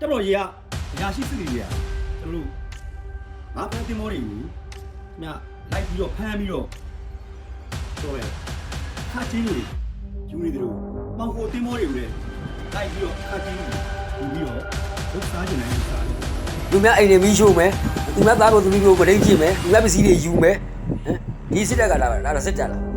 တက်တော်ကြီးကအရာရှိစစ်တွေကြီးကကျွန်တော်တို့ငါဖမ်းတင်မောတွေကိုခင်ဗျလိုက်ပြီးတော့ဖမ်းပြီးတော့တော့ရခါချင်းတွေယူနေတယ်လို့မောင်ကိုတင်မောတွေကိုလည်းလိုက်ပြီးတော့ခါချင်းတွေယူပြီးတော့ဒုက္ခစားကြနေတယ်စားတယ်လူများအိမ်တွေမီးရှို့မယ်လူများသားတို့သမီးတို့ဗရိတ်ကြည့်မယ်လူများပစ္စည်းတွေယူမယ်ဟမ်ဒီစစ်တပ်ကလာတာဒါတော့စစ်တပ်လား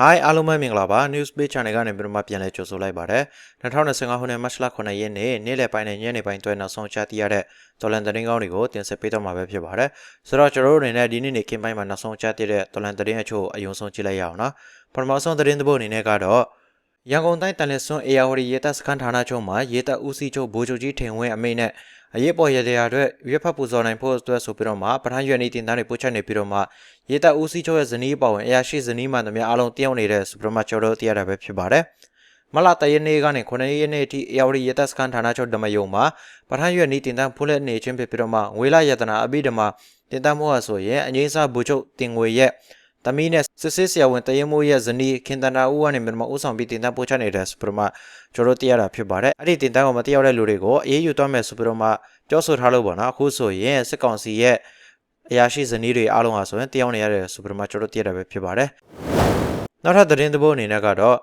Hi အားလုံးပဲမင်္ဂလာပါ News Page Channel ကနေပြီးတော့မှပြန်လည်ကြိုဆိုလိုက်ပါတယ်2025ခုနှစ်မတ်လ9ရက်နေ့နေ့လယ်ပိုင်းနဲ့ညနေပိုင်းတွဲနောက်ဆုံးချသိရတဲ့ဒေါ်လန်သတင်းကောင်းတွေကိုတင်ဆက်ပေးတော့မှာပဲဖြစ်ပါတယ်ဆိုတော့ကျွန်တော်တို့အနေနဲ့ဒီနေ့နေ့ခင်းပိုင်းမှာနောက်ဆုံးချသိတဲ့ဒေါ်လန်သတင်းအချို့အယုံဆုံးကြည့်လိုက်ရအောင်နော်ပထမဆုံးသတင်းတစ်ပုဒ်အနေနဲ့ကတော့ရန်ကုန်တိုင်းတန်လစ်စွန်းအေယာဝတီရေတပ်စခန်းဌာနချုပ်မှာရေတပ်ဦးစီးချုပ်ဗိုလ်ချုပ်ကြီးထင်ဝင်းအမိန့်နဲ့ အရေးပေါ်ရတဲ့အတွက်ရွက်ဖတ်ပူဇော်နိုင်ဖို့အတွက်ဆိုပြီးတော့မှပထမရွက်နေတင်သားတွေပို့ချက်နေပြီးတော့မှရေတပ်ဦးစီးချုပ်ရဲ့ဇနီးပေါ့ဝင်အရာရှိဇနီးမှန်သမျှအားလုံးတယောက်နေတဲ့စူပရမတ်ကျော်တို့သိရတာပဲဖြစ်ပါတယ်။မလာတရနေ့ကနေ9ရက်နေ့အထိအေယာဝတီရေတပ်စခန်းဌာနချုပ်ဓမ္မယုံမှာပထမရွက်နေတင်သားဖူးလက်နေချင်းဖြစ်ပြီးတော့မှငွေလာယတနာအဘိဓမ္မာတင်သားမှုဟာဆိုရင်အငိမ့်စားဘူချုပ်တင်ငွေရဲ့ တမီးနဲ့စစ်စစ်ဆရာဝန်တရင်မိုးရဲ့ဇနီးခင်တနာဦးကနေမြန်မာဦးဆောင်ပြီးတင်သားပို့ချနေတဲ့စူပရမတ်ကျော်တို့သိရတာဖြစ်ပါတယ်။အဲ့ဒီတင်သားကိုမသိရတဲ့လူတွေကိုအေးအေးယူသွားမယ်စူပရမတ်ပြောဆိုထားလို့ပေါ့နော်အခုဆိုရင်စစ်ကောင်စီရဲ့အရာရှိဇနီးတွေအားလုံးဟာဆိုရင်တယောက်နေရတဲ့စူပရမတ်ကျော်တို့သိရတာပဲဖြစ်ပါတယ်။နောက်ထပ်သတင်းတစ်ပုဒ်အနေနဲ့ကတော့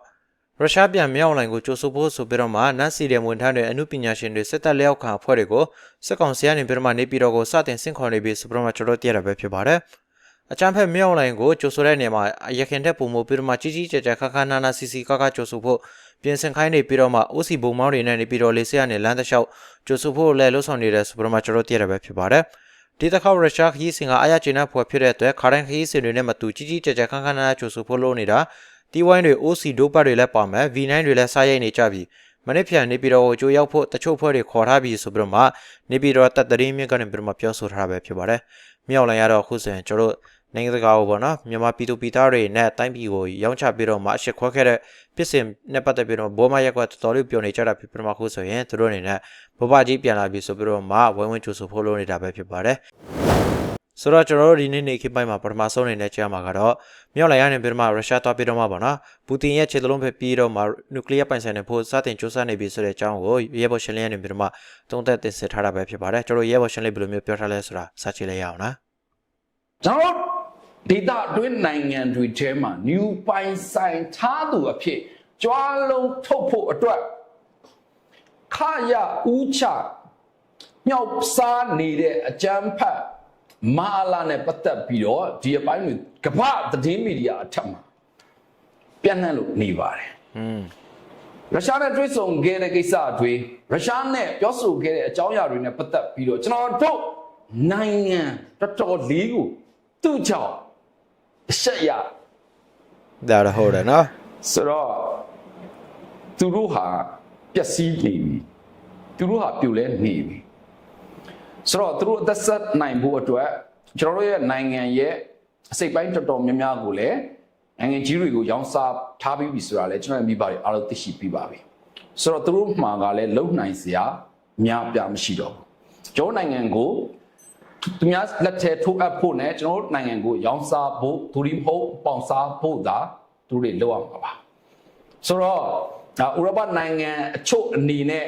ရုရှားပြန်မြောက်လိုင်ကိုကြိုဆိုဖို့ဆိုပြီးတော့မှနတ်စီတဲ့ဝန်ထမ်းတွေအမှုပညာရှင်တွေစစ်တပ်လက်အောက်ခံအဖွဲ့တွေကိုစစ်ကောင်စီကနေပြီးတော့မှနေပြည်တော်ကိုစတင်ဆင့်ခေါ်နေပြီးစူပရမတ်ကျော်တို့သိရတာပဲဖြစ်ပါတယ်။ အချမ်းဖက်မြောက်လိုင်ကိုကြိုဆိုတဲ့နေရာမှာရခင်တဲ့ပုံမူပြီးတော့မှကြီးကြီးကျယ်ကျယ်ခါခါနာနာစီစီကားကားကြိုဆိုဖို့ပြင်ဆင်ခိုင်းနေပြီးတော့မှ OC ဘုံမောင်းတွေနဲ့နေပြီးတော့လေးစရနဲ့လမ်းတစ်လျှောက်ကြိုဆိုဖို့လည်းလှုပ်ဆောင်နေတဲ့စူပရမတ်ကျော်တို့သိရတာပဲဖြစ်ပါတယ်။ဒီတစ်ခါရုရှားခရီးစဉ်ကအားရကျဉ်းတဲ့ဖွယ်ဖြစ်တဲ့အတွက်ခါတိုင်းခရီးစဉ်တွေနဲ့မတူကြီးကြီးကျယ်ကျယ်ခန်းခန်းနာနာကြိုဆိုဖို့လုပ်နေတာတီဝိုင်းတွေ OC ဒိုပတ်တွေလည်းပါမယ် V9 တွေလည်းစားရိုက်နေကြပြီမနေ့ပြန်နေပြီးတော့ကြိုရောက်ဖို့တချို့ဖွဲ့တွေခေါ်ထားပြီးဆိုပြီးတော့မှနေပြီးတော့တပ်တရင်မြင့်ကနေပြီးတော့မှပြောဆိုထားတာပဲဖြစ်ပါတယ်။မြောက်လိုင်းရတော့အခုဆိုရင်ကျွန်တော်တို့ နိုင်ငံတကာကိုပေါ့နော်မြန်မာပြည်သူပြည်သားတွေနဲ့တိုင်းပြည်ကိုရောင်းချပြီးတော့မှအရှိခွဲခဲ့တဲ့ဖြစ်စဉ်နဲ့ပတ်သက်ပြီးတော့ဘောမရက်ကွာတော်တော်လေးပြောနေကြတာဖြစ်ပြီးတော့မှအခုဆိုရင်သူတို့အနေနဲ့ဘဘကြီးပြန်လာပြီဆိုပြီးတော့မှဝိုင်းဝန်းကြိုဆိုဖို့လုပ်နေတာပဲဖြစ်ပါတယ်ဆိုတော့ကျွန်တော်တို့ဒီနေ့နေ့ခေတ်ပိုင်းမှာပထမဆုံးအနေနဲ့ကြားမှာကတော့မြောက်လိုက်ရနေပြီးတော့မှရုရှားသွားပြီးတော့မှပေါ့နော်ပူတင်ရဲ့ခြေသလုံးဖက်ပြီးတော့မှနျူကလ িয়ার ပိုင်ဆိုင်နေဖို့စတင်စူးစမ်းနေပြီဆိုတဲ့အကြောင်းကိုရဲဘော်ရှင်လင်းရနေပြီးတော့မှသုံးသက်တင်ဆက်ထားတာပဲဖြစ်ပါတယ်ကျွန်တော်ရဲဘော်ရှင်လေးဘယ်လိုမျိုးပြောထားလဲဆိုတာစကြည့်လိုက်ရအောင်နော်ကျွန်တော် ဒေတာအတွင်းနိုင်ငံတွေထဲမှာ new ပိုင်ဆိုင်ထားသူအဖြစ်ကြွားလုံးထုတ်ဖို့အတွက်ခရဦးချမြောက်စားနေတဲ့အကြမ်းဖက်မာလာနဲ့ပတ်သက်ပြီးတော့ဒီအပိုင်းတွေကမ္ဘာသတင်းမီဒီယာအထက်မှာပြန့်နှံ့လို့နေပါတယ်อืมရုရှားနဲ့တွေ့ဆုံခဲ့တဲ့ကိစ္စတွေရုရှားနဲ့ပြောဆိုခဲ့တဲ့အကြောင်းအရာတွေနဲ့ပတ်သက်ပြီးတော့ကျွန်တော်တို့နိုင်ငံတော်တော်လေးကိုသူ့ကြောင့် အဆက်ရဒါတော့ဟုတ်တယ်နော်ဆိုတော့သူတို့ဟာပျက်စီးနေပြီသူတို့ဟာပြိုလဲနေပြီဆိုတော့သူတို့အသက်ဆက်နိုင်ဖို့အတွက်ကျွန်တော်တို့ရဲ့နိုင်ငံရဲ့အစိတ်ပိုင်းတော်တော်များများကိုလည်းနိုင်ငံကြီးတွေကိုရောင်းစားထားပြီးပြီဆိုတာလည်းကျွန်တော်ရဲ့မိဘတွေအားလုံးသိရှိပြီးပါပြီဆိုတော့သူတို့မှာကလည်းလုံနိုင်စရာများပြမရှိတော့ဘူးကျွန်တော်နိုင်ငံကို သူများလက်ထဲထိုးအပ်ဖို့နဲ့ကျွန်တော်တို့နိုင်ငံကိုရောင်းစားဖို့ဒူရီမဟုတ်ပေါင်စားဖို့သာသူတို့တွေလုပ်ရမှာပါဆိုတော့ဒါဥရောပနိုင်ငံအချို့အနေနဲ့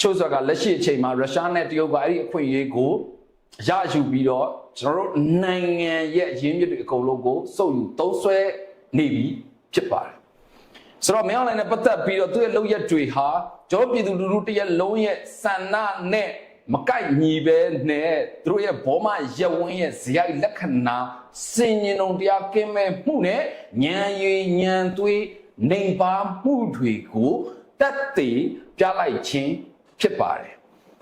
ချို့ဆိုကလက်ရှိအချိန်မှာရုရှားနဲ့တရုတ်ကအဲ့ဒီအခွင့်အရေးကိုရယူပြီးတော့ကျွန်တော်တို့နိုင်ငံရဲ့ရင်းမြစ်တွေအကုန်လုံးကိုစုပ်ယူသုံးဆွဲနေပြီဖြစ်ပါတယ်ဆိုတော့မင်းအောင်လိုင်းနဲ့ပတ်သက်ပြီးတော့သူ့ရဲ့လုပ်ရက်တွေဟာကျွန်တော်ပြည်သူလူထုတရက်လုံးရဲ့စန္ဒနဲ့ မကိုက်ညီပဲနဲ့သူတို့ရဲ့ဘောမရက်ဝင်းရဲ့ဇယိုက်လက္ခဏာစင်ញင်ုံတရားကင်းမဲ့မှုနဲ့ညံရည်ညံသွေးနေပါမှုတွေကိုတက်သေးပြလိုက်ခြင်းဖြစ်ပါတယ်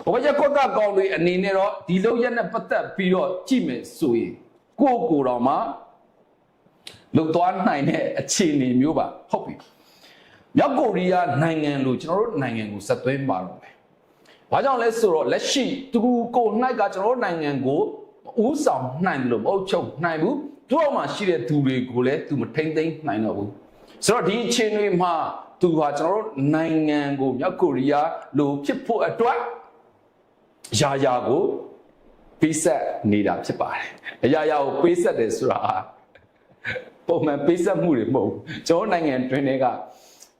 ဘဝရကွက်ကကောင်းတွေအနေနဲ့တော့ဒီလောက်ရက်နဲ့ပတ်သက်ပြီးတော့ကြည့်မယ်ဆိုရင်ကိုယ့်ကိုယ်တော်မှာလုံသွားနိုင်တဲ့အခြေအနေမျိုးပါဟုတ်ပြီမြောက်ကိုရီးယားနိုင်ငံလို့ကျွန်တော်တို့နိုင်ငံကိုဆက်သွင်းပါတော့မယ်။ ဘာကြောင့်လဲဆိုတော့လက်ရှိသူကို၌ကကျွန်တော်တို့နိုင်ငံကိုဥဆောင်နိုင်တယ်လို့မဟုတ်ချုပ်နိုင်ဘူး။သူ့အောက်မှာရှိတဲ့သူတွေကိုလည်းသူမထိမ့်သိမ်းနိုင်တော့ဘူး။ဆိုတော့ဒီအချိန်တွေမှာသူဟာကျွန်တော်တို့နိုင်ငံကိုမြောက်ကိုရီးယားလိုဖြစ်ဖို့အတွက်ယာယာကိုပေးဆက်နေတာဖြစ်ပါတယ်။အရာရာကိုပေးဆက်တယ်ဆိုတာပုံမှန်ပေးဆက်မှုတွေမဟုတ်ဘူးကျွန်တော်နိုင်ငံတွင်တွေက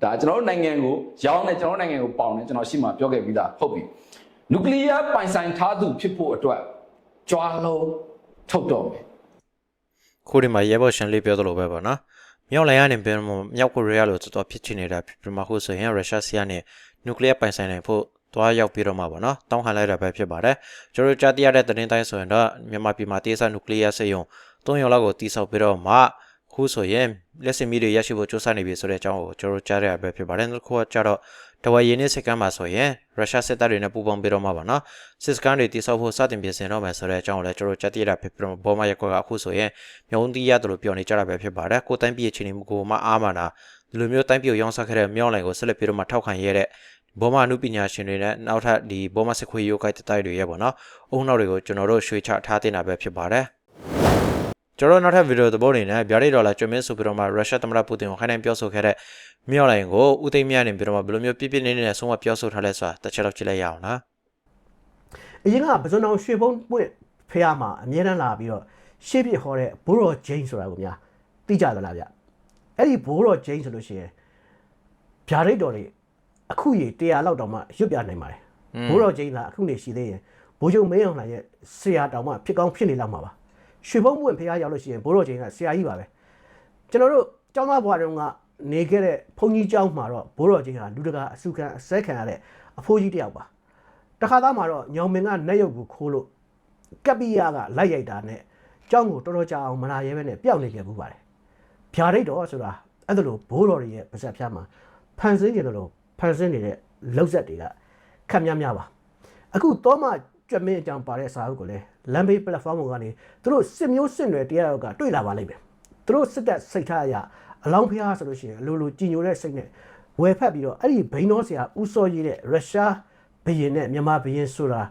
ဒါကျွန်တော်နိုင်ငံကိုရောင်းနေကျွန်တော်နိုင်ငံကိုပေါင်နေကျွန်တော်ရှိမှပြောခဲ့ပြီးသားဟုတ်ပြီနျူကလ িয়ার ပိုင်ဆိုင်ထားသူဖြစ်ဖို့အတွက်ကြွားလုံးထုတ်တော့မယ် ခုဒီမှာရဲဘော်ရှင်လေးပြောသလိုပဲပေါ့နော်မြောက်လိုင်းကနေပြန်မမြောက်ကိုရီးယားလိုတော်တော်ဖြစ်ချင်နေတာဖြစ်ပြီးမှခုဆိုရင်ရုရှားဆီကနေနျူကလ িয়ার ပိုင်ဆိုင်နိုင်ဖို့တွားရောက်ပြီးတော့မှာပေါ့နော်တောင်းခံလိုက်တာပဲဖြစ်ပါတယ်ကျွန်တော်တို့ကြားသိရတဲ့သတင်းတိုင်းဆိုရင်တော့မြန်မာပြည်မှာတေးစားနျူကလ িয়ার စက်ရုံ၃ရုံလောက်ကိုတိစောက်ပြီးတော့မှ ခုဆိုရင်လက်စင်မီတွေရရှိဖို့စူးစမ်းနေပြီဆိုတဲ့အကြောင်းကိုကျွန်တော်တို့ကြားရတာပဲဖြစ်ပါတယ်နောက်တစ်ခုကကြတော့တဝရင်းနဲ့စကန်မှာဆိုရင်ရုရှားစစ်တပ်တွေနဲ့ပူးပေါင်းပြီးတော့မှာပါနော်စစ်စကန်တွေတိစောက်ဖို့စတင်ပြင်ဆင်တော့မယ်ဆိုတဲ့အကြောင်းကိုလည်းကျွန်တော်တို့ကြားသိရတာဖြစ်ပြီးတော့ဘောမရက်ကွက်ကအခုဆိုရင်မြုံတီးရတယ်လို့ပြောနေကြတာပဲဖြစ်ပါတယ်ကိုတိုင်းပြည်ချင်းနေကိုမအားမနာဒီလိုမျိုးတိုင်းပြည်ကိုရောင်းစားခဲ့တဲ့မြောင်းလိုင်ကိုဆက်လက်ပြီးတော့မှထောက်ခံရတဲ့ဘောမအမှုပညာရှင်တွေနဲ့နောက်ထပ်ဒီဘောမစခွေရိုးကိုက်တိုက်တွေရဲ့ပေါ့နော်အုံနောက်တွေကိုကျွန်တော်တို့ရွှေချထားတင်တာပဲဖြစ်ပါတယ် ကျွန်တော်နောက်ထပ်ဗီဒီယိုသဘောနေနဲ့ဗျာဒိတ်ဒေါ်လာကျွမ်းမင်းဆိုပြီးတော့မှရုရှားသမ္မတပူတင်ကိုခိုင်းနိုင်ပြောဆိုခဲ့တဲ့မြောင်းလိုင်ကိုဦးသိမ်းမြနေပြီးတော့မှဘယ်လိုမျိုးပြစ်ပြစ်နေနေနဲ့ဆုံးမပြောဆိုထားလဲဆိုတာတစ်ချက်တော့ကြည့်လိုက်ရအောင်နော်အရင်ကပစွန်တော်ရွှေဘုံပွင့်ဖះမှာအမြဲတမ်းလာပြီးတော့ရှေ့ပြဟောတဲ့ဘိုးတော်ဂျိန်းဆိုတာကိုများသိကြသလားဗျအဲ့ဒီဘိုးတော်ဂျိန်းဆိုလို့ရှိရင်ဗျာဒိတ်တော်တွေအခုရေ100လောက်တောင်မှရွတ်ပြနိုင်ပါတယ်ဘိုးတော်ဂျိန်းကအခုနေရှိသေးရင်ဘိုးချုပ်မင်းအောင်လှိုင်ရဲ့ဆရာတောင်မှဖြစ်ကောင်းဖြစ်နေလောက်မှာပါ ရွှေဘုံပွင့်ဖះရောက်လို့ရှိရင်ဘိုးတော်ဂျိန်းကဆရာကြီးပါပဲကျွန်တော်တို့ကျောင်းသားဘွားတုန်းကနေခဲ့တဲ့ဘုန်းကြီးကျောင်းမှာတော့ဘိုးတော်ဂျိန်းကလူတကာအစုခံအစဲခံရတဲ့အဖိုးကြီးတစ်ယောက်ပါတခါသားမှာတော့ညောင်မင်းကနက်ရုပ်ကိုခိုးလို့ကပ်ပိယကလိုက်ရိုက်တာနဲ့ကြောင်းကိုတော်တော်ကြာအောင်မလာရဲပဲနဲ့ပျောက်နေခဲ့ဘူးပါတယ်။ဗျာဒိတ်တော်ဆိုတာအဲ့ဒါလိုဘိုးတော်တွေရဲ့ပါဇက်ဖျားမှာဖန်ဆင်းကြတယ်လို့ဖန်ဆင်းနေတဲ့လောက်ဆက်တွေကခက်များများပါ။အခုတော့မှ ကြွမင်းအကြောင်းပါတဲ့စာအုပ်ကိုလည်း Lambay platform ပေါ်ကနေသူတို့စစ်မျိုးစစ်တွေတရားရောက်ကတွေ့လာပါလိမ့်မယ်။သူတို့စစ်တပ်စိတ်ထားအရအလောင်းဖျားဆိုလို့ရှိရင်အလိုလိုကြည်ညိုတဲ့စိတ်နဲ့ဝယ်ဖက်ပြီးတော့အဲ့ဒီဘိန်းတော်ဆရာဦးစောကြီးတဲ့ရုရှားဘယင်နဲ့မြန်မာဘယင်ဆိုတာ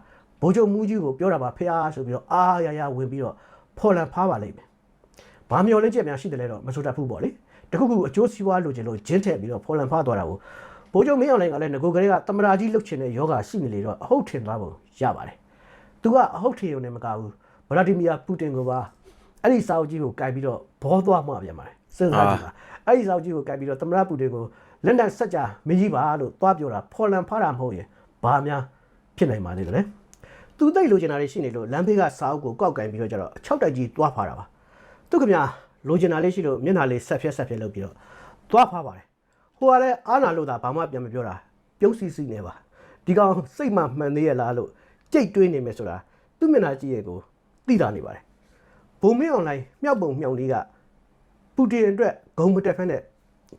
ဗိုလ်ချုပ်မူကြီးကိုပြောတာပါဖះဆိုပြီးတော့အားရရဝင်ပြီးတော့ဖော်လန်ဖားပါလိမ့်မယ်။ဘာမျောလင်းချက်များရှိတယ်လဲတော့မဆိုတတ်ဘူးပေါ့လေ။တခုခုအကျိုးစီးပွားလိုချင်လို့ဂျင်းထည့်ပြီးတော့ဖော်လန်ဖားသွားတာကိုဗိုလ်ချုပ်မင်းအောင်လှိုင်ကလည်းငကိုကလေးကတမရာကြီးလှုပ်ချင်တဲ့ယောဂရှိနေလေတော့အဟုတ်ထင်သွားပုံရပါတယ်။ तू ကအဟုတ်ထင်ရုံနဲ့မကဘူးဗလာဒီမီယာပူတင်ကိုပါအဲ့ဒီစာအုပ်ကြီးကိုကင်ပြီးတော့ဘောသွားမှပြန်ပါတယ်။စဉ်းစားကြည့်ပါ။အဲ့ဒီစာအုပ်ကြီးကိုကင်ပြီးတော့တမရပူတင်ကိုလက်နက်ဆက်ကြမင်းကြီးပါလို့သွားပြောတာဖော်လန်ဖားတာမဟုတ်ရင်ဘာများဖြစ်နိုင်ပါသေးတယ်။သူသိလိုချင်တာတွေရှိနေလို့လမ်းဘေးကစာအုပ်ကိုကောက်ကင်ပြီးတော့ကျတော့6တိုက်ကြီးတွားဖားတာပါ။သူခင်ဗျာလိုချင်တာလေးရှိလို့မျက်နှာလေးဆက်ဖြက်ဆက်ဖြက်လုပ်ပြီးတော့တွားဖားပါတယ်။ဟိုကလည်းအာနာလို့သာဘာမှပြန်မပြောတာပြုံးစီစီနေပါ။ဒီကောင်စိတ်မှမှန်သေးရဲ့လားလို့ ကြိတ်တွေးနေမယ်ဆိုတာသူ့မျက်နှာကြည့်ရကိုသိတာနေပါတယ်။ဘုံမင်းအွန်လိုင်းမြောက်ပုံမြောက်လေးကပူတင်အတွက်ဂုံမတက်ဖက်နဲ့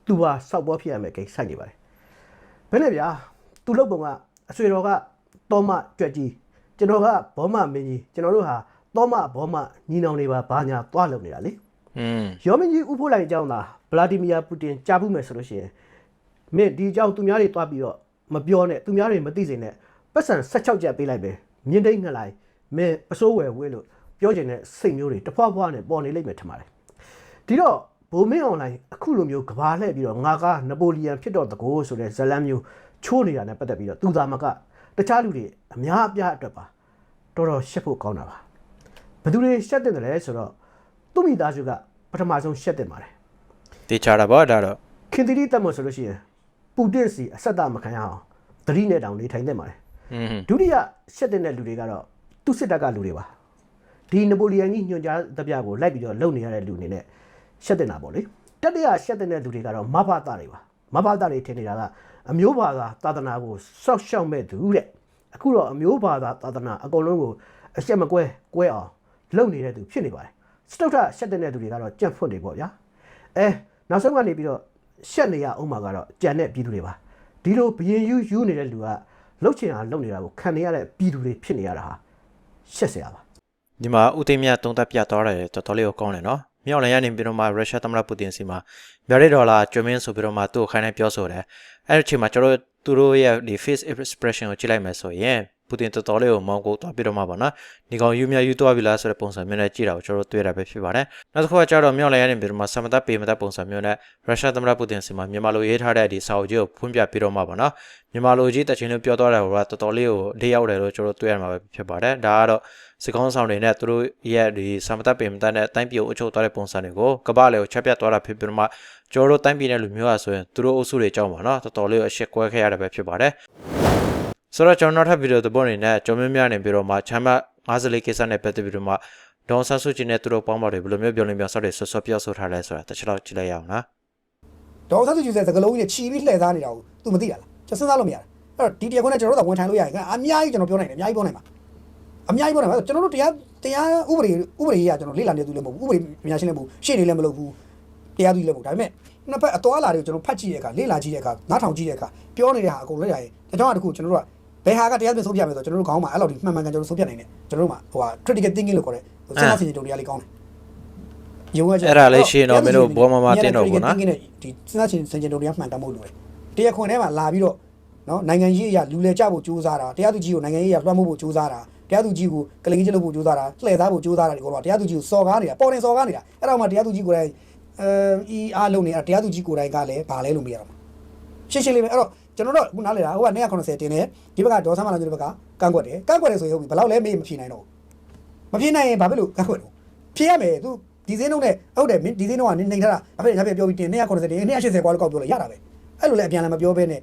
သူဟာစောက်ပေါ်ဖြစ်ရမယ်ကိစ္စဆိုင်နေပါတယ်။ဘယ်နဲ့ဗျာသူလုပ်ပုံကအဆွေတော်ကတောမကြွက်ကြီးကျွန်တော်ကဘောမမင်းကြီးကျွန်တော်တို့ဟာတောမဘောမညီနောင်တွေပါဘာညာသွားလုပ်နေတာလေอืมရောမင်းကြီးဥဖိုးလိုက်အကြောင်းသာဗလာဒီမီယာပူတင်ကြားဘူးမယ်ဆိုလို့ရှိရင်မင်းဒီအကြောင်းသူများတွေသွားပြီးတော့မပြောနဲ့သူများတွေမသိစေနဲ့ ပတ်စံ16ချက်ပေးလိုက်ပဲမြင်းတိတ်ငှက်လိုက်မင်းပစိုးဝယ်ဝဲလို့ပြောချင်တဲ့စိတ်မျိုးတွေတစ်ဖွားဖွားနဲ့ပေါ်နေလိမ့်မယ်ထင်ပါတယ်ဒီတော့ဘိုမင်းအွန်လိုင်းအခုလိုမျိုးကဘာလှည့်ပြီးတော့ငါကနပိုလီယန်ဖြစ်တော့တကိုးဆိုတဲ့ဇလန်မျိုးချိုးနေတာနဲ့ပတ်သက်ပြီးတော့သူသာမကတခြားလူတွေအများအပြားအတွက်ပါတော်တော်ရှက်ဖို့ကောင်းတာပါဘယ်သူတွေရှက်တဲ့တယ်လဲဆိုတော့သူ့မိသားစုကပထမဆုံးရှက်တဲ့ပါတယ်တေချာတာပေါ့ဒါတော့ခင်သီရိတက်မို့ဆိုလို့ရှိရင်ပူတင်စီအဆက်အမခံရအောင်သတိနဲ့တောင်နေထိုင်တဲ့ပါတယ်อืม ဒုတိယရှက်တဲ့လူတွေကတော့သူ့စစ်တပ်ကလူတွေပါဒီနပိုလီယန်ကြီးညွှန်ကြားသပြကိုလိုက်ပြီးတော့လုံနေရတဲ့လူအနေနဲ့ရှက်တဲ့တာပေါ့လေတတိယရှက်တဲ့လူတွေကတော့မဘာတာတွေပါမဘာတာတွေထင်နေတာကအမျိုးဘာသာသာသနာကိုစောက်ရှောက်မဲ့သူတဲ့အခုတော့အမျိုးဘာသာသာသနာအကုန်လုံးကိုအရှက်မကွဲကွဲအောင်လုံနေတဲ့သူဖြစ်နေပါတယ်စတုထရှက်တဲ့သူတွေကတော့ကြက်ဖွတ်နေပေါ့ဗျာအဲနောက်ဆုံးကနေပြီးတော့ရှက်နေရအောင်မှာကတော့ကြံတဲ့ပြည်သူတွေပါဒီလိုဘရင်ယူယူနေတဲ့လူက လှုပ်ချင်အောင်လုပ်နေတာကိုခံနေရတဲ့ပြည်သူတွေဖြစ်နေရတာဟာရှက်စရာပါဒီမှာဦးသိမ်းမြတ်သုံးသပ်ပြသွားတယ်တော်တော်လေးကိုကောင်းတယ်နော်မြောက်လည်းရနေပြီးတော့မှရုရှားသမ္မတပူတင်စီမှာဗျာဒိတ်ဒေါ်လာကျွမင်းဆိုပြီးတော့မှသူ့ကိုခိုင်းနေပြောဆိုတယ်အဲ့ဒီအချိန်မှာကျွန်တော်တို့သူတို့ရဲ့ဒီ face expression ကိုကြည့်လိုက်မယ်ဆိုရင် ပူတင်တော်တော်လေးကိုမောင်းကိုသွားပြီးတော့မှပါနော်ဒီကောင်ယူမြယူသွားပြီလားဆိုတဲ့ပုံစံမျိုးနဲ့ကြည့်တာကိုကျွန်တော်တို့တွေ့ရတာပဲဖြစ်ပါတယ်နောက်တစ်ခုကကျတော့မြောက်လိုက်ရတဲ့ပြီးတော့မှဆမတပေမတပုံစံမျိုးနဲ့ရုရှားသမ္မတပူတင်စီမှာမြန်မာလိုရေးထားတဲ့ဒီစာအုပ်ကြီးကိုဖွင့်ပြပြီးတော့မှပါနော်မြန်မာလိုကြီးတက်ချင်းလို့ပြောသွားတယ်ဟိုကတော်တော်လေးကိုလေးရောက်တယ်လို့ကျွန်တော်တို့တွေ့ရမှာပဲဖြစ်ပါတယ်ဒါကတော့စစ်ကောင်းဆောင်တွေနဲ့သူတို့ရဲ့ဒီဆမတပေမတနဲ့တိုင်းပြည်ကိုအချုပ်သွားတဲ့ပုံစံတွေကိုကမ္ဘာလေကိုချက်ပြတ်သွားတာဖြစ်ပြီးတော့မှကျွန်တော်တို့တိုင်းပြည်နဲ့လူမျိုးอ่ะဆိုရင်သူတို့အုပ်စုတွေကြောင်းပါနော်တော်တော်လေးကိုအရှက်ကွဲခဲ့ရတယ်ပဲဖြစ်ပါတယ် ဆိုတော့ကျွန်တော်နောက်ထပ်ဗီဒီယိုတစ်ပုဒ်အနေနဲ့ကျွန်တော်များနေပြီးတော့မှချမ်းမ54ကိစ္စနဲ့ပတ်သက်ပြီးတော့မှဒေါန်ဆန်းစုကြည်နဲ့သူတို့ပေါင်းပါတွေဘယ်လိုမျိုးပြောလင်းပြောဆော့တွေဆွဆွပြောဆိုထားလဲဆိုတာတစ်ချက်တော့ကြည့်လိုက်ရအောင်နော်ဒေါက်တာသူကျူတဲ့စကလုံးကြီးချီပြီးလှည့်သားနေတာကို तू မသိတာလားကျွန်တော်စဉ်းစားလို့မရဘူးအဲ့တော့ဒီတရားခွင့်နဲ့ကျွန်တော်တို့ကဝန်ထိုင်လို့ရရင်ကအများကြီးကျွန်တော်ပြောနိုင်တယ်အများကြီးပြောနိုင်ပါအများကြီးပြောနိုင်ပါကျွန်တော်တို့တရားတရားဥပဒေဥပဒေကြီးကကျွန်တော်လေ့လာနေသူလည်းမဟုတ်ဘူးဥပဒေပညာရှင်လည်းမဟုတ်ဘူးရှေ့နေလည်းမလုပ်ဘူးတရားသူလည်းမဟုတ်ဒါပေမဲ့နှစ်ဖက်အသွားအလာတွေကိုကျွန်တော်ဖတ်ကြည့်တဲ့အခါလေ့လာကြည့်တဲ့အခါနားထောင်ကြည့်တဲ့အခါပြောနေတဲ့ဟာအကုန်လေ့လာရင်ဒါကြောင့်တခုကျွန်တော်တို့က ဘယ်ဟာကတရားသဖြင့်ဆုံးဖြတ်မယ်ဆိုတော့ကျွန်တော်တို့ခေါင်းမှာအဲ့လိုဒီမှန်မှန်ကန်ကျွန်တော်ဆုံးဖြတ်နိုင်တယ်ကျွန်တော်တို့မှာဟိုဟာ critical thinking လို့ခေါ်တဲ့ဟိုစဉ်းစားဆင်ခြင်တုံတရားလေးကောင်းတယ်ယုံရချက်အဲ့ဒါလေးရှင်းတော့မင်းတို့ဘောမမတင်တော့ဘူးနော်ဒီစဉ်းစားချင်စင်ချင်တို့တွေကမှန်တမ်းဖို့လိုတယ်။တရားခွင်ထဲမှာလာပြီးတော့နော်နိုင်ငံရေးအရာလူလဲကြဖို့ကြိုးစားတာတရားသူကြီးကိုနိုင်ငံရေးအရာလွှမ်းမိုးဖို့ကြိုးစားတာတရားသူကြီးကိုကလင်ကြီးလုပ်ဖို့ကြိုးစားတာလှည့်သားဖို့ကြိုးစားတာဒီကတော့တရားသူကြီးကိုစော်ကားနေတာပေါ်တင်စော်ကားနေတာအဲ့တော့မှတရားသူကြီးကိုယ်တိုင်အဲအအားလုံးနေအဲ့တရားသူကြီးကိုယ်တိုင်ကလည်းဗာလဲလို့မရတော့ရှင်းရှင်းလေးပဲအဲ့တော့ ကျွန်တော်တို့ခုနားလေတာဟိုက190တင်တယ်ဒီဘက်ကဒေါ်ဆမ်းမလာတို့ဘက်ကကန့်ကွက်တယ်ကန့်ကွက်တယ်ဆိုရင်ဟုတ်ပြီဘယ်လောက်လဲမေးမဖြေနိုင်တော့ဘူးမဖြေနိုင်ရင်ဘာဖြစ်လို့ကန့်ကွက်တော့ဖြေရမယ်သူဒီစင်းလုံးနဲ့ဟုတ်တယ်ဒီစင်းလုံးကနေနေထားတာအဖေညာပြပြောပြီးတင်190တင်180ကွာလောက်ကောက်ပြောလို့ရတာပဲအဲ့လိုလည်းအပြန်လည်းမပြောဘဲနဲ့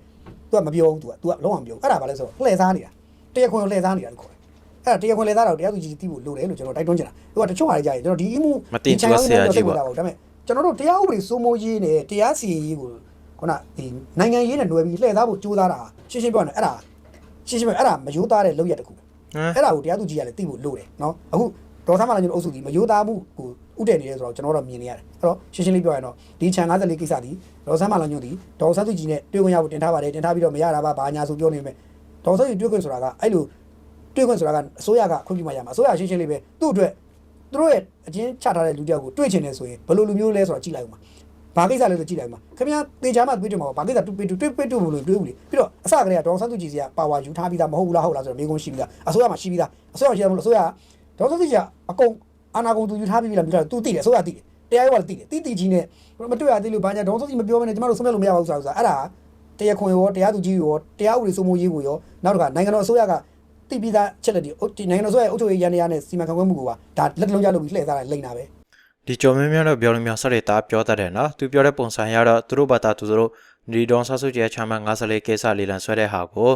तू ကမပြောဘူး तू က तू ကလုံးဝမပြောဘူးအဲ့ဒါဘာလဲဆိုတော့လှည့်စားနေတာတရားခွင်ကိုလှည့်စားနေတာလို့ခေါ်တယ်အဲ့ဒါတရားခွင်လှည့်စားတာကိုတရားသူကြီးသိဖို့လိုတယ်လို့ကျွန်တော်တိုက်တွန်းချင်တာသူကတချို့ဟာတွေကြာရင်ကျွန်တော်ဒီအမှု မတင်သူကဆရာကြီးပေါ့ ဒါပေမဲ့ကျွန်တော်တို့တရားဥပဒေစိုးမိုးရေးနဲ့တရားစီရင်ရေးကို ခုနဒီနိုင်ငံရေးနဲ့ຫນွယ်ပြီးလှည့်စားဖို့ကြိုးစားတာရှင်းရှင်းပြောရရင်အဲ့ဒါရှင်းရှင်းပြောအဲ့ဒါမယိုးသားတဲ့လုပ်ရက်တစ်ခုပဲဟမ်အဲ့ဒါကိုတရားသူကြီးကလည်းသိဖို့လိုတယ်နော်အခုဒေါ်ဆမ်းမလာညအုပ်စုဒီမယိုးသားမှုကိုဥတည်နေတယ်ဆိုတော့ကျွန်တော်တို့မြင်နေရတယ်အဲ့တော့ရှင်းရှင်းလေးပြောရရင်တော့ဒီချန်54ကိစ္စဒီဒေါ်ဆမ်းမလာညဒီဒေါ်ဆန်းသူကြီးနဲ့တွေ့ခွင့်ရဖို့တင်ထားပါတယ်တင်ထားပြီးတော့မရတာပါဘာညာဆိုပြောနေမယ်ဒေါ်ဆန်းကြီးတွေ့ခွင့်ဆိုတာကအဲ့လိုတွေ့ခွင့်ဆိုတာကအစိုးရကခွင့်ပြုမှရမှာအစိုးရရှင်းရှင်းလေးပဲသူ့အတွက်သူတို့ရဲ့အချင်းချထားတဲ့လူတယောက်ကိုတွေ့ချင်တယ်ဆိုရင်ဘယ်လိုလူမျိုးလဲဆိုတာကြည့်လိုက်ဦးမှာ ဘာကိစ္စလဲဆိုကြည့်လိုက်ဦးမှာခင်ဗျာတေချာမှတွေ့ကြမှာဘာကိစ္စတွေ့တွေ့တွေ့တွေ့လို့တွေ့ဘူးလေပြီးတော့အစကတည်းကဒေါ်ဆန်းသူကြီးစီကပါဝါယူထားပြီးသားမဟုတ်ဘူးလားဟုတ်လားဆိုတော့မေးခွန်းရှိပြီးသားအစိုးရမှာရှိပြီးသားအစိုးရရှိတယ်မလို့အစိုးရဒေါ်ဆန်းသူကြီးကအကုန်အာနာကုန်သူယူထားပြီးပြီလားမသိဘူးသူသိတယ်အစိုးရသိတယ်တရားရွာလည်းသိတယ်တိတိကြီးနဲ့မတွေ့ရသေးလို့ဘာညာဒေါ်ဆန်းသူကြီးမပြောဘဲနဲ့ကျမတို့ဆုံးဖြတ်လို့မရဘူးဆိုတာအဲ့ဒါတရားခွင်ရောတရားသူကြီးရောတရားဥပဒေစိုးမိုးရေးကိုရောနောက်တစ်ခါနိုင်ငံတော်အစိုးရကတိပြီးသားချက်လက်ဒီဒီနိုင်ငံတော်အစိုးရအုပ်ချုပ်ရေးရန်ရနဲ့စီမံခန့်ခွဲမှုကိုပါဒါလက်လုံးကြလို့ပြီးလှည့်စားတာလိမ့်တာပဲ ဒီကြော်မင်းများတော့ပြောလို့မျိုးဆော့တွေတာပြောတတ်တယ်နော်သူပြောတဲ့ပုံစံရတော့သူတို့ဘာသာသူတို့ဒီဒေါန်ဆန်းစုကြည်ချမ်းမ54ကိစ္စလေးလံဆွဲတဲ့ဟာကို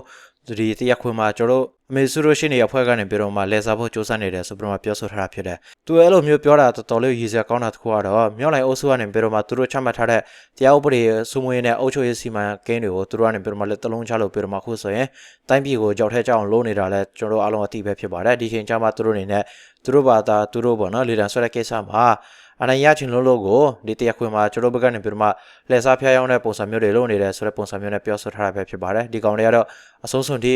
ဒီတရားခွင်မှာကျွန်တော်တို့အမေစုတို့ရှိနေရဖွဲ့ကနေပြီးတော့မှလဲစားဖို့စ조사နေတယ်ဆိုပြီးတော့မှပြောဆိုထားတာဖြစ်တယ်။သူအဲ့လိုမျိုးပြောတာတော်တော်လေးရည်စရာကောင်းတာတစ်ခုကတော့မြောက်လိုက်အုပ်စုကနေပြီးတော့မှသူတို့ချမှတ်ထားတဲ့တရားဥပဒေစုမွေးနဲ့အုပ်ချုပ်ရေးစီမံကိန်းတွေကိုသူတို့ကနေပြီးတော့မှလက်တလုံးချလို့ပြီးတော့မှခုဆိုရင်တိုင်းပြည်ကိုကြောက်ထဲကြောက်အောင်လုပ်နေတာလဲကျွန်တော်တို့အားလုံးအသိပဲဖြစ်ပါတယ်။ဒီချိန်ကျမှသူတို့အနေနဲ့သူတို့ဘာသာသူတို့ပေါ့နော်လေတံဆွဲတဲ့ကိစ္စမှာ အနိုင်ရချင်လို့လို့ကိုဒီတရားခွင်မှာကျွန်တော်ဘက်ကနေပြီးတော့မှလက်စားဖျားယောင်းတဲ့ပုံစံမျိုးတွေလုပ်နေတယ်ဆိုတဲ့ပုံစံမျိုးနဲ့ပြောဆိုထားတာပဲဖြစ်ပါတယ်ဒီကောင်တွေကတော့အဆုံးစွန်ထိ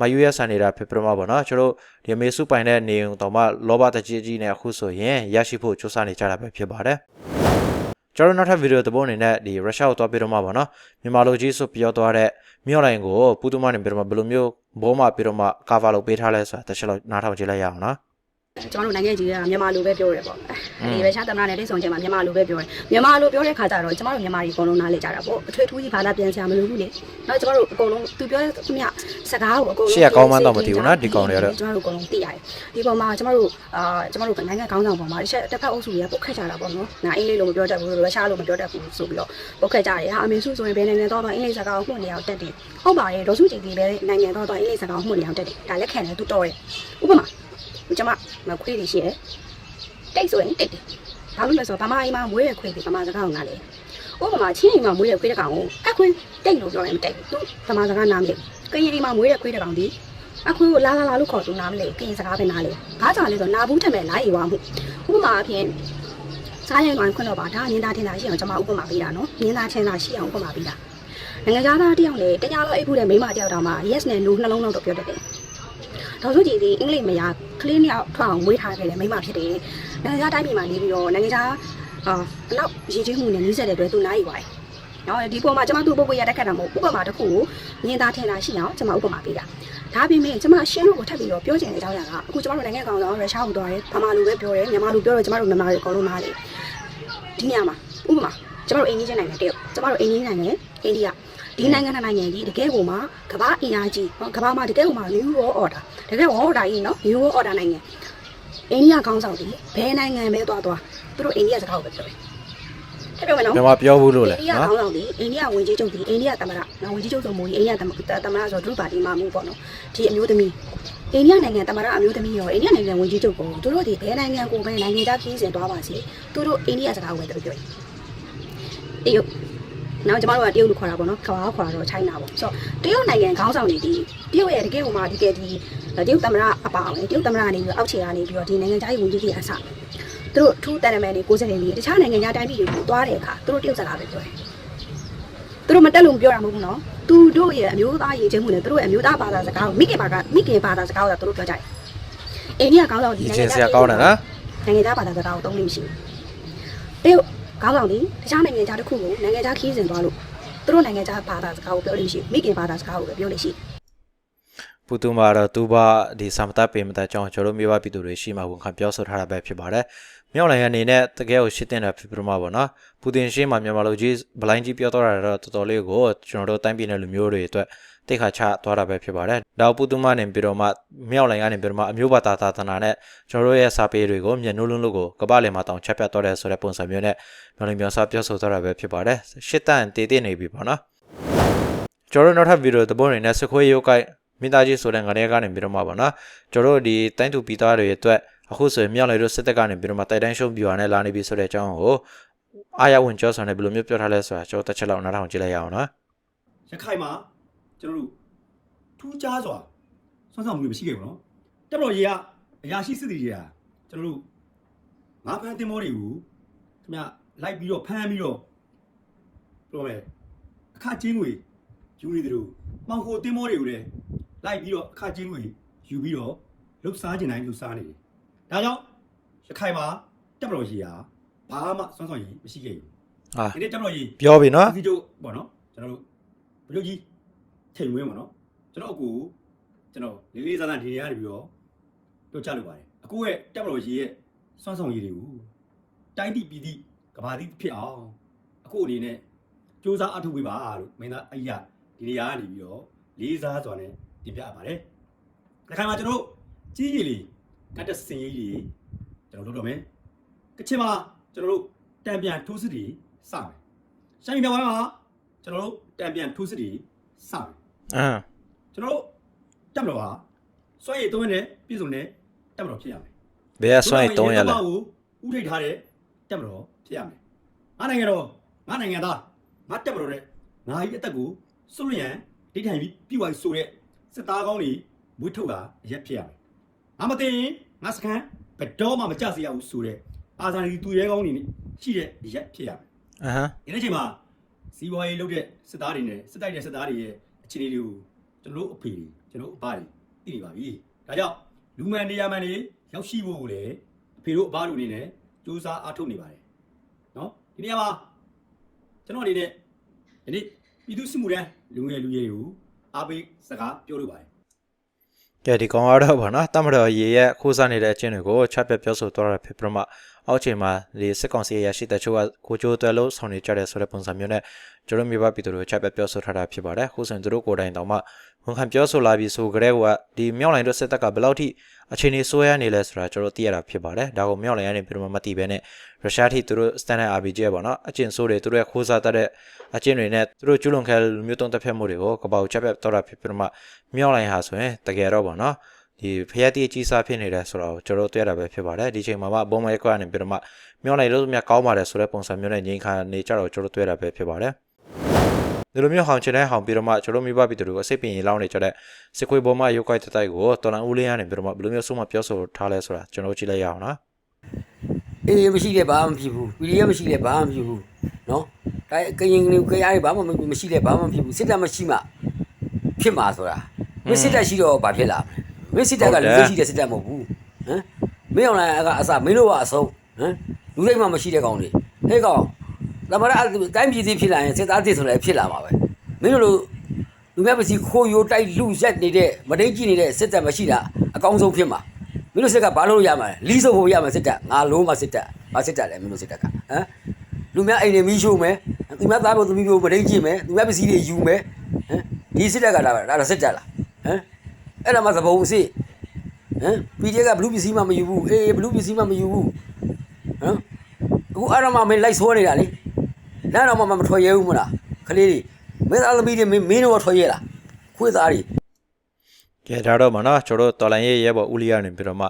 မယူရဆန်နေတာဖြစ်ပြတော့မှာပေါ့နော်ကျွန်တော်ဒီအမေစုပိုင်တဲ့နေုံတော့မှလောဘတကြီးကြီးနဲ့အခုဆိုရင်ရရှိဖို့စူးစမ်းနေကြတာပဲဖြစ်ပါတယ်ကျွန်တော်နောက်ထပ်ဗီဒီယိုတစ်ပုဒ်အနေနဲ့ဒီရုရှားကိုတွားပြတော့မှာပေါ့နော်မြန်မာလူကြီးဆိုပြောသွားတဲ့မြောက်လိုင်းကိုပူတူမနေပြတော့မှာဘယ်လိုမျိုးဘောမပြတော့မှာကာဗာလုပ်ပေးထားလဲဆိုတာတစ်ချက်လောက်နားထောင်ကြည့်လိုက်ရအောင်နော် ကျွန်တော်တို့နိုင်ငံကြီးကမြန်မာလိုပဲပြောရဲပေါ့ဒီပဲရှားသမနာနဲ့တိတ်ဆုံချင်းမှာမြန်မာလိုပဲပြောရဲမြန်မာလိုပြောတဲ့ခါကျတော့ကျွန်တော်တို့မြန်မာတွေအကုန်လုံးနားလေကြတာပေါ့အထွေထူးကြီးဘာသာပြန်စရာမလိုဘူးလေနောက်ကျွန်တော်တို့အကုန်လုံးသူပြောတဲ့သူမြစကားကိုအကုန်လုံးရှေ့ကကောင်းမှန်းတော့မသိဘူးနော်ဒီကောင်တွေကတော့ကျွန်တော်တို့အကုန်လုံးသိရတယ်ဒီပေါ်မှာကျွန်တော်တို့အာကျွန်တော်တို့နိုင်ငံခေါင်းဆောင်ပေါ်မှာတစ်ချက်တစ်ဖက်အုပ်စုတွေကပုတ်ခတ်ကြတာပေါ့နော်ငါအင်္ဂလိပ်လိုမပြောတတ်ဘူးရုရှားလိုမပြောတတ်ဘူးဆိုပြီးတော့ပုတ်ခတ်ကြတယ်ဟာအမေစုဆိုရင်ဘယ်နိုင်ငံတော့တော့အင်္ဂလိပ်စကားကိုမှုတ်နေအောင်တက်တယ်ဟုတ်ပါတယ်ဒေါ်စုကြည်ဒီပဲနိုင်ငံတော့တော့အင်္ဂလိပ်စကားကိုမှုတ်နေအောင်တက်တယ်ဒါလက်ခံတယ်သူတော်တယ်ဥပမာ ကျွန်မမခွေးတွေရှိတယ်တိတ်ဆိုရင်တိတ်တယ်ဘာလို့လဲဆိုတော့ဗမာအိမ်မှာမွေးရခွေးတွေဗမာစကားကိုနားလေဥပမာချင်းအိမ်မှာမွေးရခွေးတစ်ကောင်ကိုအခွေးတိတ်လို့ပြောရင်မတိတ်သူဗမာစကားနားမလဲကရင်အိမ်မှာမွေးရခွေးတစ်ကောင်ဒီအခွေးကိုလာလာလာလို့ခေါ်သူနားမလဲကရင်စကားပဲနားလေဘာကြောင့်လဲဆိုတော့နာဘူးထက်မဲ့နားရီဝါမှုဥပမာအဖြစ်စားရင်ကွန်ခွန်းတော့ပါဒါညင်သားထင်တာရှိအောင်ကျွန်မဥပမာပေးတာနော်ညင်သားထင်တာရှိအောင်ဥပမာပေးတာနိုင်ငံသားသားတယောက်လေတညာလောက်အိပ်ဖို့တဲ့မိမတယောက်တောင်မှ yes နဲ့ no နှလုံးလောက်တော့ပြောတတ်တယ် ဒေါ်စုကြည်ဒီအင်္ဂလိပ်မရကလေးနှစ်ယောက်ထွက်အောင်မွေးထားခဲ့တယ်မိမဖြစ်တယ်နိုင်ငံသားတိုင်းပြည်မှာနေပြီးတော့နိုင်ငံသားအာအနောက်ရည်ချင်းမှုနဲ့နီးစပ်တဲ့အတွက်သူနားရီပါနော်ဒီပုံမှာကျွန်မသူ့ပုဂ္ဂိုလ်ရတက်ခတ်တာမဟုတ်ဥပမာတစ်ခုကိုမြင်သာထင်တာရှိအောင်ကျွန်မဥပမာပေးတာဒါပေမဲ့ကျွန်မရှင်းလို့ကိုထပ်ပြီးတော့ပြောချင်တဲ့အကြောင်းအရာကအခုကျွန်မတို့နိုင်ငံကောင်ဆောင်ရုရှားကိုသွားတယ်ဗမာလူပဲပြောတယ်မြန်မာလူပြောတော့ကျွန်မတို့မြန်မာတွေအကုန်လုံးနားတယ်ဒီနေရာမှာဥပမာကျွန်တော်တို့အိန္ဒိယနိုင်ငံတယောက်ကျွန်တော်တို့အိန္ဒိယနိုင်ငံအိန္ဒိယ ဒီနိုင်ငံနှစ်နိုင်ငံကြီးတကယ်ကိုမှကမ္ဘာအင်အားကြီးဟောကမ္ဘာမှာတကယ်ကိုမှ new world order တကယ် world order ကြီးနော် new world order နိုင်ငံအိန္ဒိယခေါင်းဆောင်တွေဘယ်နိုင်ငံပဲသွားသွားသူတို့အိန္ဒိယစကားကိုပဲပြောတယ်ထပ်ပြောမယ်နော်မြန်မာပြောဘူးလို့လေအိန္ဒိယနော်ခေါင်းဆောင်ဒီအိန္ဒိယဝင်ကြီးချုပ်ဒီအိန္ဒိယသမ္မတနော်ဝင်ကြီးချုပ်ဆိုမို့ဒီအိန္ဒိယသမ္မတသမ္မတဆိုသူတို့ပါတီမှာမှုပေါ့နော်ဒီအမျိုးသမီးအိန္ဒိယနိုင်ငံသမ္မတအမျိုးသမီးရောအိန္ဒိယနိုင်ငံဝင်ကြီးချုပ်ကိုသူတို့ဒီဘယ်နိုင်ငံကိုပဲနိုင်ငံသားခီးစဉ်သွားပါစေသူတို့အိန္ဒိယစကားကိုပဲပြောတယ်တရုတ် နောက်ကျမတို့ကတရုတ်လို့ခေါ်တာပေါ့နော်ခါခေါ်တာတော့ချိုင်းနာပေါ့ဆိုတော့တရုတ်နိုင်ငံခေါင်းဆောင်တွေဒီတရုတ်ရဲ့တကယ်ဟိုမှာဒီကဲဒီတရုတ်သမ္မတအပါအောင်တရုတ်သမ္မတကနေပြီးတော့အောက်ခြေကနေပြီးတော့ဒီနိုင်ငံသားရေးဝန်ကြီးကြီးအဆသူတို့ထူးတန်တမန်တွေကိုယ်စားလှယ်တွေတခြားနိုင်ငံသားတိုင်းပြည်တွေကိုသွားတဲ့အခါသူတို့တရုတ်စကားပဲပြောတယ်သူတို့မတက်လို့မပြောတာမဟုတ်ဘူးနော်သူတို့ရဲ့အမျိုးသားရည်ချင်းမှုနဲ့သူတို့ရဲ့အမျိုးသားဘာသာစကားကိုမိခင်ဘာကမိခင်ဘာသာစကားကိုသူတို့ပြောကြတယ်အိန္ဒိယခေါင်းဆောင်ဒီဒီချင်းဆရာကောင်းတယ်နော်နိုင်ငံသားဘာသာစကားကိုသုံးလို့မရှိဘူးတရုတ် ခေါင်းဆောင်ဒီတခြားနိုင်ငံသားတစ်ခုကိုနိုင်ငံသားခီးစဉ်သွားလို့သူတို့နိုင်ငံသားဘာသာစကားကိုပြောလို့ရှိမိခင်ဘာသာစကားကိုပဲပြောလို့ရှိပူတူမာတော့သူဘာဒီစမတာပေမတာကြောင့်ကျွန်တော်တို့မြို့ပပြည်သူတွေရှိမှဝန်ခံပြောဆိုထားတာပဲဖြစ်ပါတယ်မြောက်နိုင်ငံအနေနဲ့တကယ်ကိုရှစ်တင်တာဖြစ်ပြမှာပေါ့နော်ပူတင်ရှင်းမှာမြန်မာလူကြီးဘလိုင်းကြီးပြောတော့တာတော့တော်တော်လေးကိုကျွန်တော်တို့တိုင်းပြည်နယ်လူမျိုးတွေအတွက် တိတ်ခါချသွားတာပဲဖြစ်ပါတယ်ဒါပူတူမာနေပြီးတော့မှမြောက်နိုင်ငံကနေပြီးတော့မှအမျိုးဘာသာသာသနာနဲ့ကျွန်တော်တို့ရဲ့စာပေတွေကိုမျက်နှာလုံးလို့ကိုကပ္ပလင်မှာတောင်ချက်ပြတ်တော့တယ်ဆိုတဲ့ပုံစံမျိုးနဲ့မြောက်လင်ပြောစာပြောဆိုသွားတာပဲဖြစ်ပါတယ်ရှစ်တန်တည်တည်နေပြီပေါ့နော်ကျွန်တော်တို့နောက်ထပ်ဗီဒီယိုသဘောနေနဲ့စခွေးရုပ်ကိုက်မိသားကြီးဆိုတဲ့ငရေကနေပြီးတော့မှပါနော်ကျွန်တော်တို့ဒီတိုင်းသူပြည်သားတွေအတွက်အခုဆိုရင်မြောက်လေတို့စစ်တပ်ကနေပြီးတော့မှတိုက်တိုင်းရှုံးပြူရနဲ့လာနေပြီဆိုတဲ့အကြောင်းကိုအာရဝင်ကျော်ဆောင်နေဘယ်လိုမျိုးပြောထားလဲဆိုတာကျွန်တော်တစ်ချက်လောက်နားထောင်ကြည့်လိုက်ရအောင်နော်ရခိုင်မှာ ကျွန်တော်တို့ထူးခြားစွာဆွမ်းဆောင်မှုတွေမရှိခဲ့ဘူးနော်တက်မတော်ရေကအရာရှိစစ်တီတွေကကျွန်တော်တို့ငါးဖမ်းတင်မောတွေကိုခင်ဗျလိုက်ပြီးတော့ဖမ်းပြီးတော့ပြောမယ်အခကျင်းငွေယူနေတယ်လို့မှောင်ခိုတင်မောတွေကိုလည်းလိုက်ပြီးတော့အခကျင်းငွေယူပြီးတော့လှုပ်ရှားကျင်တိုင်းလှုပ်ရှားနေတယ်ဒါကြောင့်ရခိုင်မှာတက်မတော်ရေကဘာမှဆွမ်းဆောင်ရည်မရှိခဲ့ဘူးဟာဒီနေ့တက်မတော်ရေပြောပြီနော်ဒီတို့ပေါ့နော်ကျွန်တော်တို့ဘလို့ကြီး ချိန်ဝင်းပေါ့နော်ကျွန်တော်အကူကျွန်တော်လေးလေးစားစားဒီနေရာနေပြီးတော့တို့ချလို့ပါတယ်အကူရဲ့တက်မလို့ရေးရဲ့စွမ်းဆောင်ရည်တွေကိုတိုင်းတိပြည်တိကဘာတိဖြစ်အောင်အကူအနေနဲ့စူးစမ်းအထောက်ပေးပါလို့မင်းသားအရာဒီနေရာကနေပြီးတော့လေးစားစွာနဲ့တင်ပြပါတယ်။ဒီခါမှာကျွန်တော်တို့ကြီးကြီးလေးကတ်တစင်ကြီးတွေကျွန်တော်တို့လုပ်တော့မယ်။ကချင်မှာကျွန်တော်တို့တံပြန်ထိုးစစ်တွေစမယ်။ရှမ်းပြည်နယ်မှာကျွန်တော်တို့တံပြန်ထိုးစစ်တွေစမယ် အမ်။ကျွန်တော်တို့တက်မလို့ဟာစွဲရည်သုံးနဲ့ပြည်စုံနဲ့တက်မလို့ဖြစ်ရမယ်ဘယ်ကစွန့်ရည်300လဲကိုဥထိတ်ထားတဲ့တက်မလို့ဖြစ်ရမယ်။ငါနိုင်ငံတော်ငါနိုင်ငံသားငါတက်မလို့တဲ့ငါကြီးအသက်ကိုစွန့်လျံဒိဋ္ဌိုင်ပြီးပြဝိုက်ဆိုတဲ့စစ်သားကောင်းတွေမွေးထုတ်တာအရက်ဖြစ်ရမယ်။ငါမသိရင်ငါစကန်ဘယ်တော့မှမကြစေရဘူးဆိုတဲ့အာဇာနည်သူရဲကောင်းတွေနဲ့ရှိတဲ့အရက်ဖြစ်ရမယ်အဟမ်း။ဒီနေ့ချိန်မှာစီးပွားရေးလုပ်တဲ့စစ်သားတွေနဲ့စစ်တိုက်တဲ့စစ်သားတွေရဲ့ အခြေအနေတွေကိုကျွန်တော်တို့အဖေတွေကျွန်တော်တို့အဘတွေသိနေပါပြီ။ဒါကြောင့်လူမှန်နေရာမှန်တွေရောက်ရှိဖို့ကိုလည်းအဖေတို့အဘတို့အနေနဲ့စူးစမ်းအားထုတ်နေပါတယ်။နော်ဒီနေရာမှာကျွန်တော်အနေနဲ့ဒီနေ့ပြည်သူစစ်မှုထမ်းလူငယ်လူရွယ်တွေကိုအားပေးစကားပြောလိုပါတယ်ကဲဒီကောင်ကတော့ဗောနော်တမတော်ရေရဲ့ခိုးစားနေတဲ့အချင်းတွေကိုချက်ပြတ်ပြောဆိုသွားတာဖြစ်ပြမ အောက်ချိန်မှာဒီစစ်ကောင်စီရရှိတဲ့ချို့ကကိုချိုးတွဲလို့ဆောင်နေကြတဲ့ဆိုတဲ့ပုံစံမျိုးနဲ့ကျွန်တော်မြို့ပပြည်သူတို့ချက်ပြတ်ပြောဆိုထားတာဖြစ်ပါတယ်ခုဆိုရင်သူတို့ကိုယ်တိုင်တောင်မှဝန်ခံပြောဆိုလာပြီးဆိုကြတဲ့ကဒီမြောက်လိုင်တို့စစ်တပ်ကဘယ်လောက်ထိအခြေအနေဆိုးရနေလဲဆိုတာကျွန်တော်သိရတာဖြစ်ပါတယ်ဒါကိုမြောက်လိုင်ကနေပြီးတော့မသိဘဲနဲ့ရုရှားထိသူတို့ standard RPG ပေါ့နော်အကျင့်ဆိုးတွေသူတို့ရဲ့ခိုးစားတတ်တဲ့အကျင့်တွေနဲ့သူတို့ကျူးလွန်ခဲ့တဲ့လူမျိုးတုံးတပ်ဖြတ်မှုတွေကိုကပောက်ချက်ပြတ်တော့တာဖြစ်ပြီးတော့မှမြောက်လိုင်ဟာဆိုရင်တကယ်တော့ပေါ့နော် ဒီဖျက်တီးကြီးစားဖြစ်နေတယ်ဆိုတော့ကျွန်တော်တို့တွေ့ရတာပဲဖြစ်ပါတယ်ဒီချိန်မှာမှဘုံမရက်ကွက်ကနေပြီးတော့မှမြောင်းလိုက်လို့မြတ်ကောင်းပါတယ်ဆိုတဲ့ပုံစံမျိုးနဲ့ငိန်ခါနေကြတော့ကျွန်တော်တို့တွေ့ရတာပဲဖြစ်ပါတယ်ဒီလိုမျိုးဟောင်ချင်တဲ့ဟောင်ပြီးတော့မှကျွန်တော်မိဘပြည်သူတွေကိုအစိတ်ပင်လောင်းနေကြတဲ့စစ်ခွေးပေါ်မှာရုပ်ကိုက်တိုက်ကိုတော်လန်ဦးလေးကနေပြီးတော့မှဘယ်လိုမျိုးဆုံးမပြောဆိုထားလဲဆိုတာကျွန်တော်ကြည့်လိုက်ရအောင်နော်အေးမရှိတဲ့ဘာမှမဖြစ်ဘူးပီရီယမရှိတဲ့ဘာမှမဖြစ်ဘူးနော်ဒါကရင်ကနေကြရဘာမှမရှိတဲ့ဘာမှမဖြစ်ဘူးစစ်တပ်မရှိမှဖြစ်မှာဆိုတာမင်းစစ်တပ်ရှိတော့ဘာဖြစ်လာမလဲ မင်းစစ်တပ်ကလူသိရှိတဲ့စစ်တပ်မဟုတ်ဘူးဟမ်မင်းအောင်လိုက်အကအစမင်းတို့ကအဆုံးဟမ်လူသိမှမရှိတဲ့ကောင်တွေဟဲ့ကောင်သမရအတိုင်းပြည်စီဖြစ်လာရင်စစ်သားတစ်ဆိုလည်းဖြစ်လာမှာပဲမင်းတို့လိုလူများပစီခိုးရိုးတိုက်လူရက်နေတဲ့မတိတ်ကြည့်နေတဲ့စစ်တပ်မရှိတာအကောင်းဆုံးဖြစ်မှာမင်းတို့စစ်ကဘာလို့ရမှာလဲလီးစုပ်ဖို့ရမှာစစ်တပ်ငါလုံးမစစ်တပ်မစစ်တပ်လဲမင်းတို့စစ်တပ်ကဟမ်လူများအိမ်တွေမီးရှို့မယ်သူများသားဖို့သမီးဖို့မတိတ်ကြည့်မယ်သူများပစ္စည်းတွေယူမယ်ဟမ်ဒီစစ်တပ်ကဒါပဲဒါတော့စစ်တပ်လားဟမ် အဲ့ဒါမှသဘုံအစ်ဟမ် PDF ကဘလူးပစ္စည်းမှမယူဘူးအေးဘလူးပစ္စည်းမှမယူဘူးဟမ်အခုအဲ့တော့မှမင်းလိုက်ဆိုးနေတာလေလမ်းတော့မှမထွက်ရဲဘူးမလားခလေးတွေမင်းသားသမီးတွေမင်းမင်းတော့ထွက်ရဲလားခွေးသားတွေကဲဒါတော့မနော်ကျွန်တော်တို့တော်လိုင်းရဲ့ရဲဘော်ဦးလီယာနေပြီးတော့မှ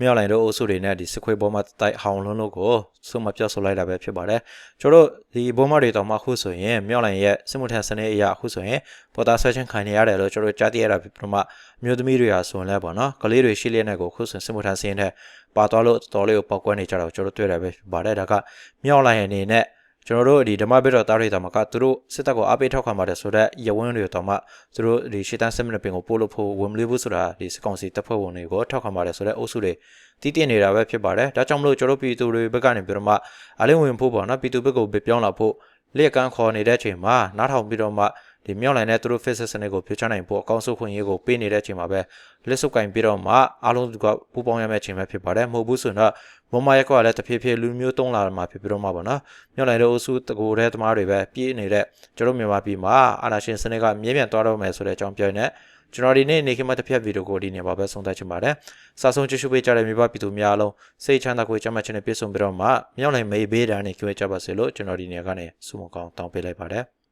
မြောက်လိုင်းတို့အုပ်စုတွေနဲ့ဒီစခွေဘောမှာတိုက်ဟောင်းလုံးလို့ကိုစုမပြောဆိုလိုက်တာပဲဖြစ်ပါတယ်ကျွန်တော်တို့ဒီဘောမတွေတော့မှခုဆိုရင်မြောက်လိုင်းရဲ့စစ်မှုထမ်းစနစ်အရာအခုဆိုရင်ပေါ်တာဆွဲချင်းခံနေရတယ်လို့ကျွန်တော်တို့ကြားသိရတာဖြစ်ပြီးတော့မှအမျိုးသမီးတွေဟာဆိုရင်လည်းပေါ့နော်ကလေးတွေရှိလျက်နဲ့ကိုခုဆိုရင်စစ်မှုထမ်းစင်းတဲ့ပါသွားလို့တော်လေးကိုပောက်ကွဲနေကြတာကိုကျွန်တော်တို့တွေ့ရပဲဖြစ်ပါတယ်ဒါကမြောက်လိုင်းရဲ့အနေနဲ့ ကျွန်တော်တို့ဒီဓမ္မဘိတော်တားတွေတောင်မှကသူတို့စစ်တပ်ကိုအားပေးထောက်ခံပါတယ်ဆိုတော့ရဝန်းတွေတောင်မှသူတို့ဒီရှေ့တန်းစစ်မနပင်ကိုပို့လို့ဖို့ဝင်မလို့ဘူးဆိုတာဒီစကောင်စီတပ်ဖွဲ့ဝင်တွေကိုထောက်ခံပါတယ်ဆိုတော့အုပ်စုတွေတည်တည်နေတာပဲဖြစ်ပါတယ်ဒါကြောင့်မလို့ကျွန်တော်တို့ပြည်သူတွေဘက်ကနေပြီးတော့မှအလင်းဝင်ဖို့ပေါ့နော်ပြည်သူဘက်ကိုပြောင်းလာဖို့လျက်ကန်းခေါ်နေတဲ့အချိန်မှာနားထောင်ပြီးတော့မှ ဒီမြောက်လိုင်းနဲ့သူတို့ face စနစ်ကိုဖြေချနိုင်ဖို့အကောင့်စုခွင့်ရေးကိုပေးနေတဲ့အချိန်မှာပဲလက်စုပ်ကင်ပြီးတော့မှအားလုံးကပူပေါင်းရမယ့်အချိန်ပဲဖြစ်ပါတယ်မဟုတ်ဘူးဆိုတော့မမရက်ကွာလည်းတဖြည်းဖြည်းလူမျိုးတုံးလာမှာဖြစ်ပြီးတော့မှပေါ့နော်မြောက်လိုင်းတို့အစုတကူတဲ့သမားတွေပဲပြေးနေတဲ့ကျွန်တော်မြန်မာပြည်မှာအာနာရှင်စနစ်ကမြဲမြံသွားတော့မယ်ဆိုတဲ့အကြောင်းပြောနေကျွန်တော်ဒီနေ့နေခင်းမတစ်ဖြတ်ဗီဒီယိုကိုဒီနေပါပဲဆုံးသက်ချင်ပါတယ်။စာဆုံးကြည့်ရှုပေးကြတဲ့မြန်မာပြည်သူများအလုံးစိတ်ချမ်းသာကိုကြမ်းမှတ်ခြင်းနဲ့ပြည့်စုံပြီးတော့မှမြောက်လိုင်းမေးဘေးတာနဲ့ကြွေးကြပါစေလို့ကျွန်တော်ဒီနေရာကနေဆုမကောင်းတောင်းပေးလိုက်ပါတယ်။